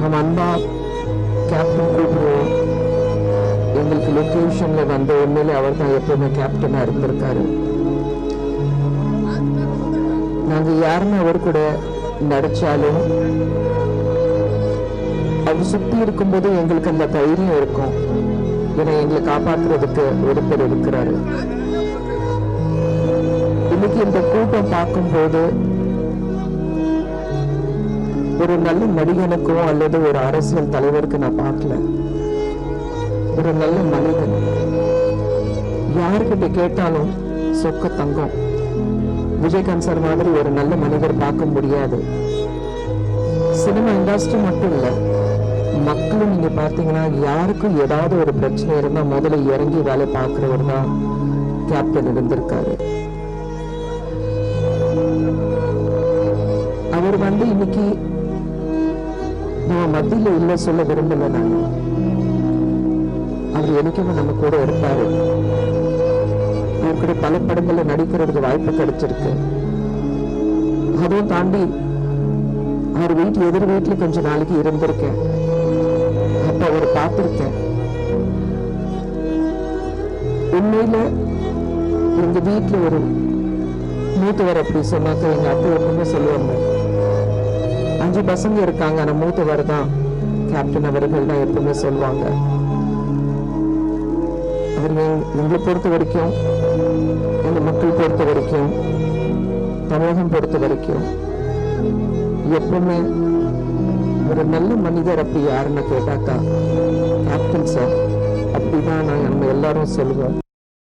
நம் அன்பா கேப்டன் கூப்பிடுவோம். எங்களுக்கு லொக்கேஷன்ல வந்த உண்மையிலே அவர் தான் எப்பவுமே கேப்டனா இருந்திருக்காரு. நாங்க யாருமே அவர் கூட நடிச்சாலும் அவர் சுத்தி இருக்கும்போது எங்களுக்கு அந்த தைரியம் இருக்கும். ஏன்னா எங்களை காப்பாற்றுறதுக்கு ஒருத்தர் இருக்கிறாரு இன்னைக்கு இந்த கூட்டம் பார்க்கும்போது ஒரு நல்ல நடிகனுக்கோ அல்லது ஒரு அரசியல் தலைவருக்கு நான் பார்க்கல. ஒரு நல்ல மனிதன். யாருக்கிட்ட கேட்டாலும் சொக்க தங்கம். விஜயகாந்த் சார் மாதிரி ஒரு நல்ல மனிதர் பார்க்க முடியாது. சினிமா இண்டஸ்ட்ரி மட்டும் இல்லை மக்களும் நீங்க பார்த்தீங்கன்னா யாருக்கும் ஏதாவது ஒரு பிரச்சனை இருந்தால் முதல்ல இறங்கி வேலை பார்க்குறவர் தான் கேப்டன் இருந்திருக்காரு. அவர் வந்து இன்னைக்கு நம்ம மத்தியில இல்ல சொல்ல விரும்பல நான். அவர் எனக்கும் நம்ம கூட இருப்பாரு. அவர் கூட பல படங்கள்ல நடிக்கிறதுக்கு வாய்ப்பு கிடைச்சிருக்கு. அதுவும் தாண்டி அவர் வீட்டு எதிர் வீட்டுல கொஞ்ச நாளைக்கு இருந்திருக்கேன். அப்ப அவரை பார்த்திருக்கேன். உண்மையில எங்க வீட்டுல ஒரு மூத்தவர் அப்படி சொன்னாக்க எங்க அப்பா எப்பவுமே சொல்லுவாங்க. அஞ்சு பசங்க இருக்காங்க. ஆனா மூத்தவர் தான். கேப்டன் அவர்கள் தான் எப்பவுமே சொல்லுவாங்க அவர் எங்களை பொறுத்த வரைக்கும் எங்க மக்கள் பொறுத்த வரைக்கும் தமிழகம் பொறுத்த வரைக்கும் எப்பவுமே ஒரு நல்ல மனிதர் அப்படி யாருன்னு கேட்டாக்கா கேப்டன் சார் அப்படிதான் நாங்கள் நம்ம எல்லாரும் சொல்லுவோம்.